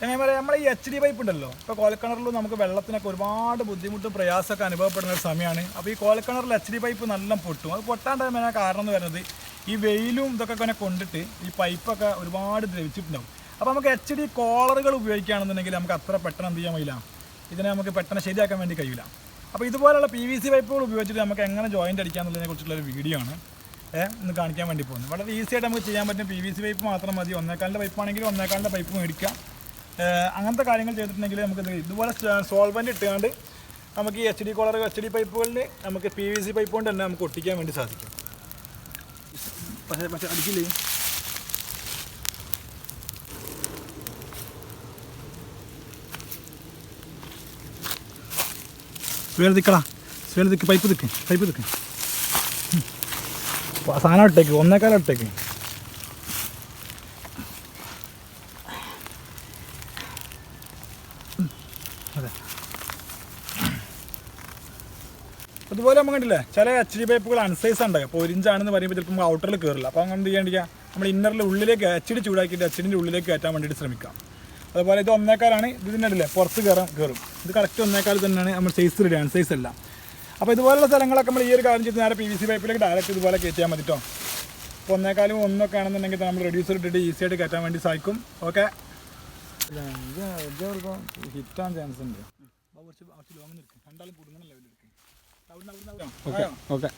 ചങ്ങായിമാരെ നമ്മളെ ഈ എച്ച് ഡി പൈപ്പ് ഉണ്ടല്ലോ ഇപ്പോൾ കോലക്കിണറിലും നമുക്ക് വെള്ളത്തിനൊക്കെ ഒരുപാട് ബുദ്ധിമുട്ടും പ്രയാസമൊക്കെ അനുഭവപ്പെടുന്ന ഒരു സമയമാണ്. അപ്പോൾ ഈ കോലക്കിണറിൽ എച്ച് ഡി പൈപ്പ് നല്ല പൊട്ടും. അത് പൊട്ടാണ്ട് വരുന്ന കാരണം എന്ന് പറയുന്നത് ഈ വെയിലും ഇതൊക്കെ ഇങ്ങനെ കൊണ്ടിട്ട് ഈ പൈപ്പൊക്കെ ഒരുപാട് ദ്രവിച്ചിട്ടുണ്ടാവും. അപ്പോൾ നമുക്ക് എച്ച് ഡി കോളറുകൾ ഉപയോഗിക്കുകയാണെന്നുണ്ടെങ്കിൽ നമുക്ക് അത്ര പെട്ടെന്ന് എന്ത് ചെയ്യാൻ കഴിയില്ല ഇതിനെ നമുക്ക് പെട്ടെന്ന് ശരിയാക്കാൻ വേണ്ടി കഴിയില്ല. അപ്പോൾ ഇതുപോലെയുള്ള പി വി സി പൈപ്പുകൾ ഉപയോഗിച്ചിട്ട് നമുക്ക് എങ്ങനെ ജോയിന്റ് അടിക്കാമെന്നുള്ളതിനെ കുറിച്ചുള്ള ഒരു വീഡിയോ ആണ്. ഒന്ന് കാണിക്കാൻ വേണ്ടി പോകുന്നത്. വളരെ ഈസി ആയിട്ട് നമുക്ക് ചെയ്യാൻ പറ്റുന്ന പി വി സി പൈപ്പ് മാത്രം മതി. ഒന്നേക്കാലിന്റെ പൈപ്പ് ആണെങ്കിൽ ഒന്നേക്കാലിന്റെ പൈപ്പ് മേടിക്കാം. അങ്ങനത്തെ കാര്യങ്ങൾ ചെയ്തിട്ടുണ്ടെങ്കിൽ നമുക്ക് ഇത് ഇതുപോലെ സോൾവന്റ് ഇട്ടുകൊണ്ട് നമുക്ക് ഈ H D collar H D പൈപ്പുകളിൽ നമുക്ക് പി വി സി പൈപ്പ് കൊണ്ട് തന്നെ നമുക്ക് ഒട്ടിക്കാൻ വേണ്ടി സാധിക്കും. പക്ഷേ പക്ഷേ അടിക്കില്ലേ സ്വേല തിക്കടാ സ്വേല തിക്ക് പൈപ്പ് തിക്ക് പൈപ്പ് തിക്ക്. സാധനം ഇട്ടേക്ക് ഒന്നേക്കാലം ഇട്ടേക്ക്. അതെ. അതുപോലെ നമുക്ക് കണ്ടില്ലേ ചില എച്ച് ഡി പൈപ്പുകൾ അൺസൈസ് ഉണ്ട്. അപ്പോൾ ഒരിഞ്ചാണെന്ന് പറയുമ്പോൾ ചിലപ്പോൾ ഔട്ടറിൽ കയറില്ല അപ്പോൾ അങ്ങനെ ചെയ്യാണ്ടിരിക്കുക നമ്മൾ ഇന്നറിൽ ഉള്ളിലേക്ക് എച്ച് ഡി ചൂടാക്കിയിട്ട് എച്ച് ഡിന്റെ ഉള്ളിലേക്ക് കയറ്റാൻ വേണ്ടിയിട്ട് ശ്രമിക്കാം അതുപോലെ ഇത് ഒന്നേക്കാലാണ് ഇതിന്റെ പുറത്ത് കയറാൻ കയറും ഇത് കറക്റ്റ് ഒന്നേക്കാൽ തന്നെയാണ് നമ്മൾ സൈസ് റെഡി അൺസൈസ് അല്ല. അപ്പോൾ ഇതുപോലുള്ള സ്ഥലങ്ങളൊക്കെ നമ്മൾ ഈ ഒരു കാര്യം ചെയ്ത് നേരെ പി വി സി പൈപ്പിലേക്ക് ഡയറക്റ്റ് ഇതുപോലെ കയറ്റിയാൽ മതി അപ്പോൾ ഒന്നേക്കാലും ഒന്നൊക്കെ ആണെന്നുണ്ടെങ്കിൽ നമ്മൾ റെഡ്യൂസർ ഇട്ടിട്ട് ഈസിയായിട്ട് കയറ്റാൻ വേണ്ടി സാധിക്കും. ഓക്കെ ഹിറ്റാൻ ചാൻസ് ഉണ്ട്. കുറച്ച് കുറച്ച് ലോങ് നിൽക്കും. രണ്ടാളും കുടുങ്ങണ ലെവലിൽ എടുക്കും ഓക്കെ ഓക്കെ